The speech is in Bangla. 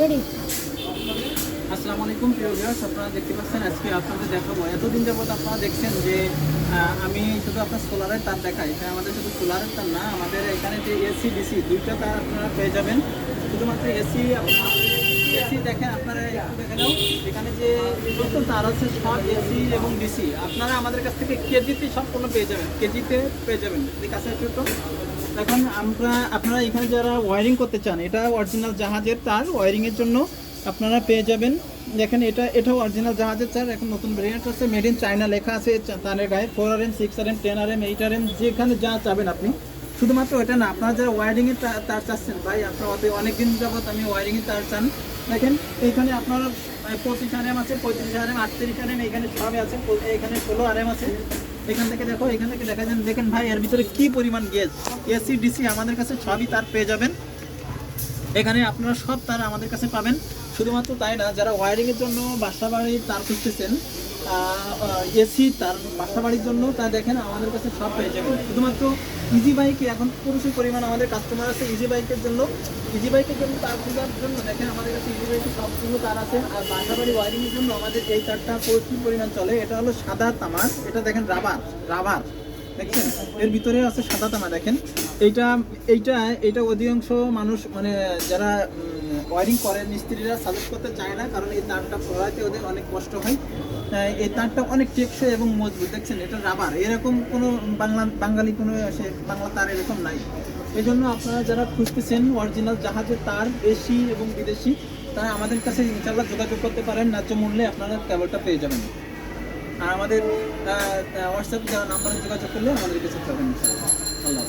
রেডি আসসালামু আলাইকুম, প্রিয় ভিউয়ার্স আপনারা দেখতে পাচ্ছেন আজকে আপনাদের দেখাবো। এতদিন যাবত আপনারা দেখছেন যে আমি শুধু আপনার সোলারের তার দেখাই। এটা আমাদের শুধু সোলারের তার না, আমাদের এখানে যে এসি ডিসি দুইটা তার আপনারা পেয়ে যাবেন। শুধুমাত্র এসি এসি দেখেন, আপনারা একটু দেখে নাও। এখানে যে যত তার আছে, সব এসি এবং ডিসি আপনারা আমাদের কাছ থেকে কেজিতে সম্পূর্ণ পেয়ে যাবেন, কেজিতে পেয়ে যাবেন। আছে একটু। এখন আমরা, আপনারা এখানে যারা ওয়ারিং করতে চান, এটা অরিজিনাল জাহাজের তার ওয়ারিংয়ের জন্য আপনারা পেয়ে যাবেন। দেখেন, এটা, এটাও অরিজিনাল জাহাজের তার, এখন নতুন ভেরিয়েন্ট আছে মেড ইন চায়না লেখা আছে তারের গায়ে four R M six R M ten R M eight R M যেখানে যা চাবেন আপনি। শুধুমাত্র এটা না, আপনারা যারা ওয়ারিংয়ের তার চাচ্ছেন, ভাই, আপনারা অত অনেকদিন যাবত আমি ওয়ারিংয়ের তার চান। দেখেন এইখানে আপনার পঁচিশ আর এম আছে, পঁয়ত্রিশ আর এম আটত্রিশ আর এম এখানে সবে আছে, এখানে ষোলো আর এম আছে। এখান থেকে দেখো, এখান থেকে দেখা যান দেখেন ভাই, এর ভিতরে কি পরিমাণ গ্যাস? এসি ডিসি আমাদের কাছে সবই তার পেয়ে যাবেন। এখানে আপনারা সব তার আমাদের কাছে পাবেন। শুধুমাত্র তাই না, যারা ওয়ারিংয়ের জন্য বাসা বাড়ি তার খুঁজতেছেন এসি তার বাসা বাড়ির জন্য তা দেখেন আমাদের কাছে সব পেয়ে যাবেন শুধুমাত্র ইজি বাইকে এখন প্রচুর পরিমাণ আমাদের কাস্টমার আছে ইজি বাইকের জন্য। ইজি বাইকের জন্য তার খোঁজার জন্য দেখেন আমাদের কাছে ইজি বাইকের সবগুলো তার আছে। আর বাসা বাড়ি ওয়ারিংয়ের জন্য আমাদের এই তারটা প্রচুর পরিমাণ চলে। এটা হলো সাদা তামার। এটা দেখেন রাবার রাবার দেখছেন এর ভিতরে আছে সাদা তামা, দেখেন। এইটা এইটা এইটা অধিকাংশ মানুষ মানে যারা ওয়ারিং করে মিস্ত্রিরা সাজেস্ট করতে চায় না, কারণ এই তারটা পড়াতে ওদের অনেক কষ্ট হয়। এই তারটা অনেক টেকসই এবং মজবুত, দেখছেন, এটা রাবার এরকম কোনো বাংলা, বাঙালি কোনো সে বাংলা তার এরকম নাই। এই জন্য আপনারা যারা খুঁজতেছেন অরিজিনাল জাহাজের তার, দেশি এবং বিদেশি, তারা আমাদের কাছে ইনশাল্লাহ যোগাযোগ করতে পারেন। ন্যায্য মূল্যে আপনারা কেবলটা পেয়ে যাবেন। আর আমাদের হোয়াটসঅ্যাপ নাম্বারে যোগাযোগ করলে আমাদের কাছে পাবেন। আল্লাহ